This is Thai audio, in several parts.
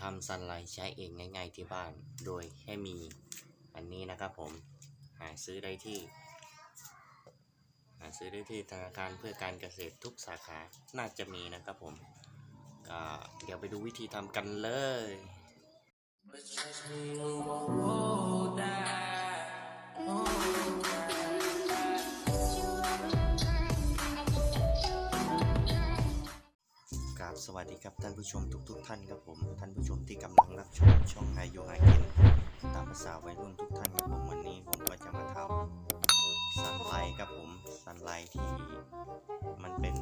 ทำซันไลท์ใช้เองง่าย ๆ ที่บ้าน โดยแค่มีอันนี้นะครับผม หาซื้อได้ที่ หาซื้อได้ที่ธนาคารเพื่อการเกษตรทุกสาขา น่าจะมีนะครับผมเดี๋ยวไปดูวิธีทำกันเลย ดีครับท่านผู้ชมทุกๆทท่านครับผมท่านผู้ชมที่กำลังรับชมช่องนายโยอากินตามภาษาวัยรุ่นทุกท่านครับผมวันนี้ผมก็จะมาทำซันไลครับผมซันไลที่มันเป็น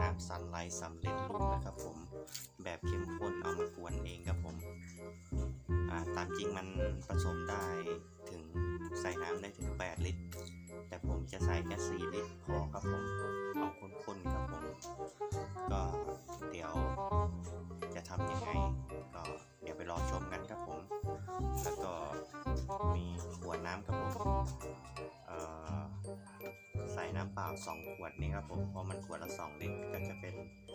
น้ำซันไลสำเร็จรูปนะครับผมแบบเข้มข้นเอามากวนเองครับผมตามจริงมันผสมได้ถึงใส่น้ำได้ถึง 8 ลิตร แต่ผมจะใส่แค่4ลิตรพอครับผมเอาข้น ทำยังไงก็เดี๋ยวไปรอชมกันครับผม แล้วก็มีขวดน้ำครับผมใส่น้ำเปล่า 2 ขวดนี้ครับผม เพราะมันขวดละ 2 ลิตรก็จะเป็น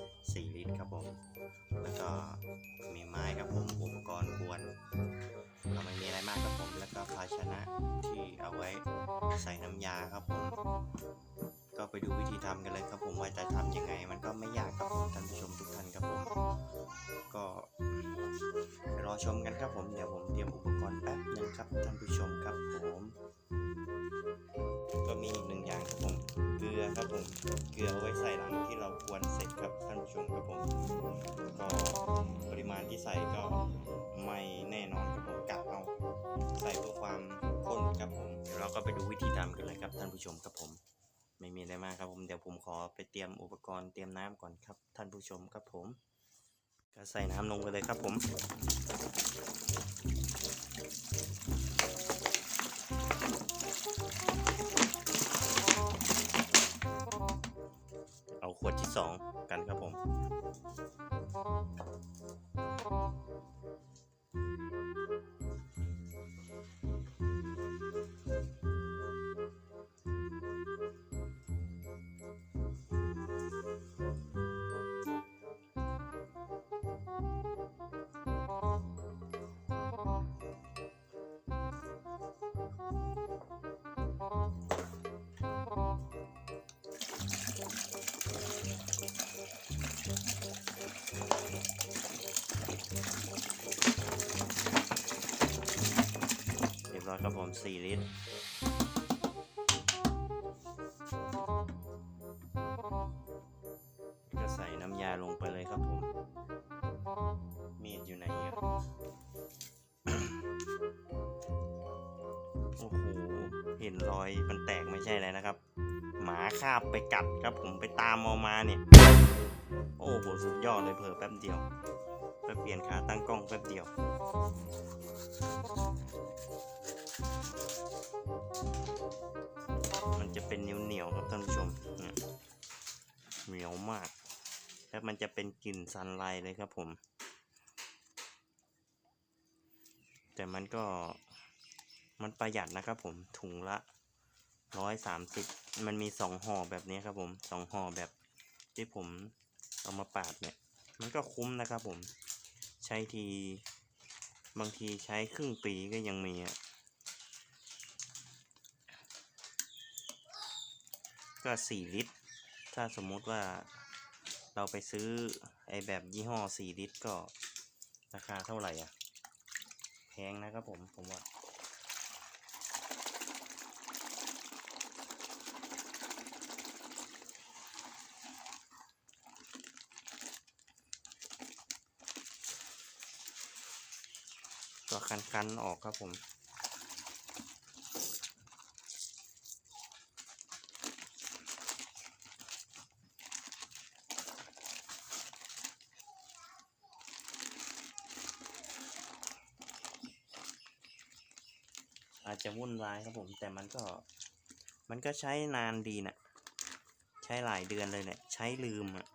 4 ลิตรครับผม แล้วก็มีไม้ครับผม อุปกรณ์กวนก็ไม่มีอะไรมากครับผม แล้วก็ภาชนะที่เอาไว้ใส่น้ำยาครับผม ก็ไปดูวิธีทำกันเลยครับผมว่าจะทำยังไง มันก็ไม่ยาก ชมกันครับผมเดี๋ยวผมเตรียมอุปกรณ์แป๊บหนึงครับท่านผู้ชมครับผมก็มีอีกหนึ่งอย่างครับผมเกลือครับผมเกลือเอาไว้ใส่หลังที่เรากวนเสร็จครับท่านผู้ชมครับผมก็ปริมาณที่ใส่ก็ไม่แน่นอนครับผมกะเอาใส่เพื่อความข้นครับผมเดี๋ยวเราก็ไปดูวิธีทำกันเลยครับท่านผู้ชมครับผม ไม่มีอะไรมากครับผมเดี๋ยวผมขอไปเตรียมอุปกรณ์เตรียมน้ำก่อนครับ ท่านผู้ชมครับผม ก็ใส่น้ำลงไปเลยครับผมเอาขวดที่สองกันครับผม เรียบอยครับผม 4 ลิตร ก็ใส่น้ำยาลงไปเลยครับผม มีดอยู่ไหนอะโอ้โห เห็นรอยมันแตกไม่ใช่อะไรนะครับ หมาคาบไปกัดครับผมไปตามเอมาเนี่ย โอ้โห สุดยอดเลยเผลอแป๊บเดียวไปเปลี่ยนขาตั้งกล้องแป๊บเดียว มันจะเป็นเหนียวๆครับท่านผู้ชมเนี่ยเหนียวมาก แล้วมันจะเป็นกลิ่นซันไลท์เลยครับผม แต่มันก็มันประหยัดนะครับผมถุงละร้อยสามสิบมันมีสองห่อแบบนี้ครับผมสองห่อแบบที่ผมเอามาปาดเนี่ย มันก็คุ้มนะครับผม ใช้ที บางทีใช้ครึ่งปีก็ยังมีอะ ก็สี่ลิตร ถ้าสมมุติว่าเราไปซื้อไอแบบยี่ห้อสี่ลิตรก็ราคาเท่าไหร่อะ แพงนะครับผม ผมว่าก็คันๆออกครับผม จจะวุ่นวายครับผม แต่มันก็ มันก็ใช้นานดีนะใช้หลายเดือนเลยเนี่ย ใช้ลืมอะ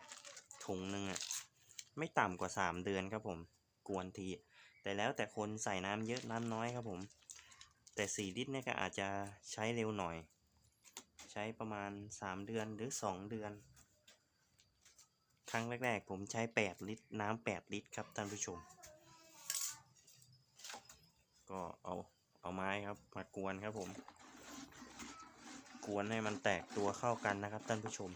ถุงหนึ่งอะไม่ต่ำกว่าสามเดือนครับผม กวนที แต่แล้วแต่คนใส่น้ำเยอะน้ำน้อยครับผม แต่สี่ลิตรเนี่ยก็อาจจะใช้เร็วหน่อย ใช้ประมาณสามเดือนหรือสองเดือน ครั้งแรกๆ ผมใช้8ลิตรน้ำ8ลิตรครับท่านผู้ชม ก็เอา เอาไม้ครับมากวนครับผม กวนให้มันแตกตัวเข้ากันนะครับท่านผู้ชม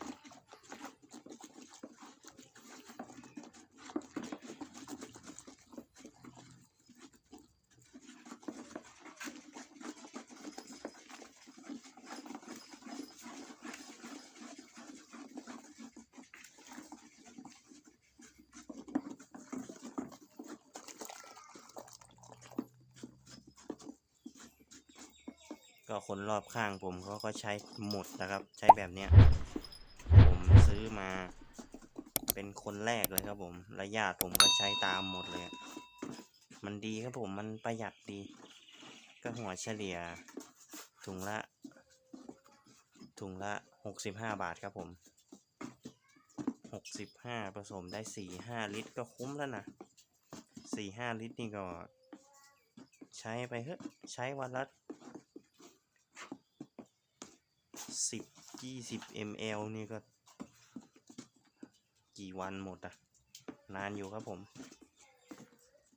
ก็คนรอบข้างผมเขาก็ใช้หมดนะครับ ใช้แบบเนี้ยผมซื้อมาเป็นคนแรกเลยครับผมและญาติผมก็ใช้ตามหมดเลย มันดีครับผมมันประหยัดดี ก็หัวเฉลี่ยถุงละ ถุงละหกสิบห้าบาทครับผมหกสิบห้าผสมได้สี่ห้าลิตรก็คุ้มแล้วนะสี่ห้าลิตรนี่ก็ ใช้ไปเฮ้ใช้วันละ สิบยี่สิบ ml นี่ก็ กี่วันหมดอะนานอยู่ครับผม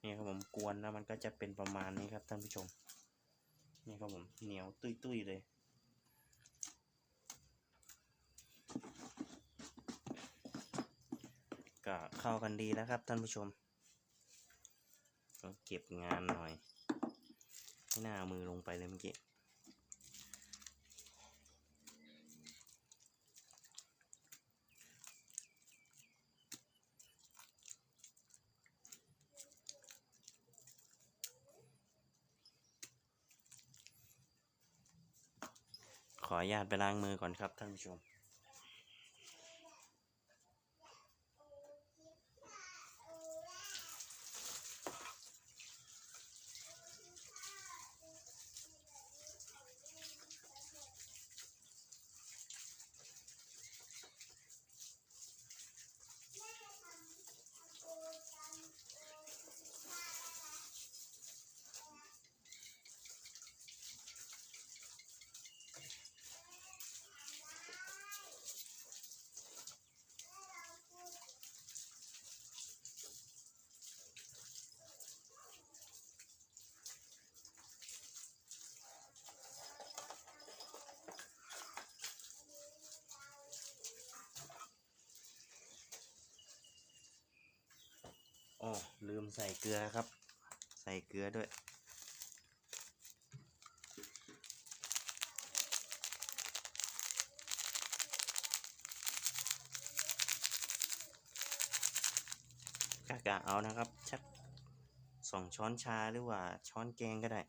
นี่ครับผมกวนแล้วมันก็จะเป็นประมาณนี้ครับท่านผู้ชม นี่ครับผมเหนียวตุ้ยๆเลยก็เข้ากันดีแล้วครับท่านผู้ชมก็เก็บงานหน่อย ไม่น่าเอามือลงไปเลยเมื่อกี้ ขออนุญาตไปล้างมือก่อนครับท่านผู้ชม อ๋อลืมใส่เกลือครับ ใส่เกลือด้วยกะกะเอานะครับชักสองช้อนชาหรือว่าช้อนแกงก็ได้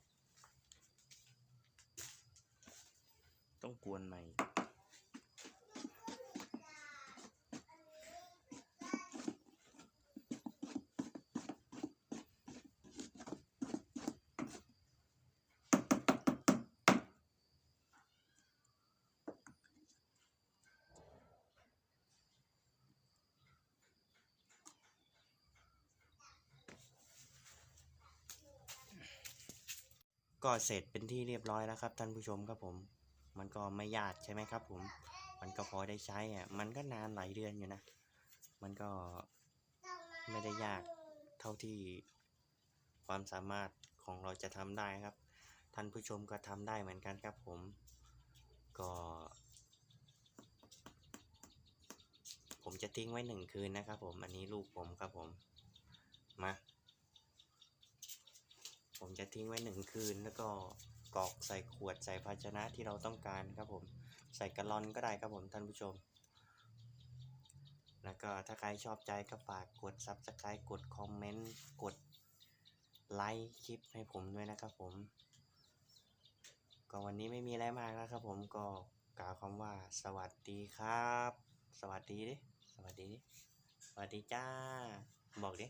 ต้องกวนใหม่ ก็เสร็จเป็นที่เรียบร้อยแล้วครับ ท่านผู้ชมครับผม มันก็ไม่ยากใช่ไหมครับ ผม มันก็พอได้ใช้อะ มันก็นานหลายเดือนอยู่นะ มันก็ไม่ได้ยากเท่าที่ความสามารถของเราจะทำได้ครับ ท่านผู้ชมก็ทำได้เหมือนกันครับผม ก็ ผมจะทิ้งไว้หนึ่งคืนนะครับผม อันนี้ลูกผมครับผม มา ผมจะ ทิ้งไว้หนึ่งคืน แล้วก็กรอกใส่ขวดใส่ภาชนะที่เราต้องการครับผม ใส่กะลอนก็ได้ครับผมท่านผู้ชม แล้วก็ถ้าใครชอบใจก็ฝากกด subscribe กดคอมเมนต์กดไลค์คลิปให้ผมด้วยนะครับผม ก็วันนี้ไม่มีอะไรมากแล้วครับผมก็กล่าวคำว่าสวัสดีครับ สวัสดีดิสวัสดีดิสวัสดีจ้า บอกดิ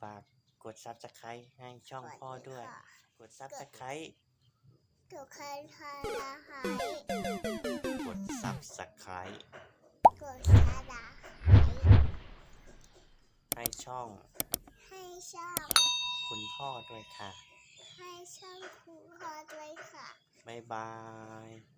ฝาก กด subscribe ให้ช่องพ่อด้วย กด subscribe ถูกใครทานอาหารกด subscribe กดชาดาให้ช่อง ให้ช่องคุณพ่อด้วยค่ะ ให้ช่องครูพอด้วยค่ะ บ๊ายบาย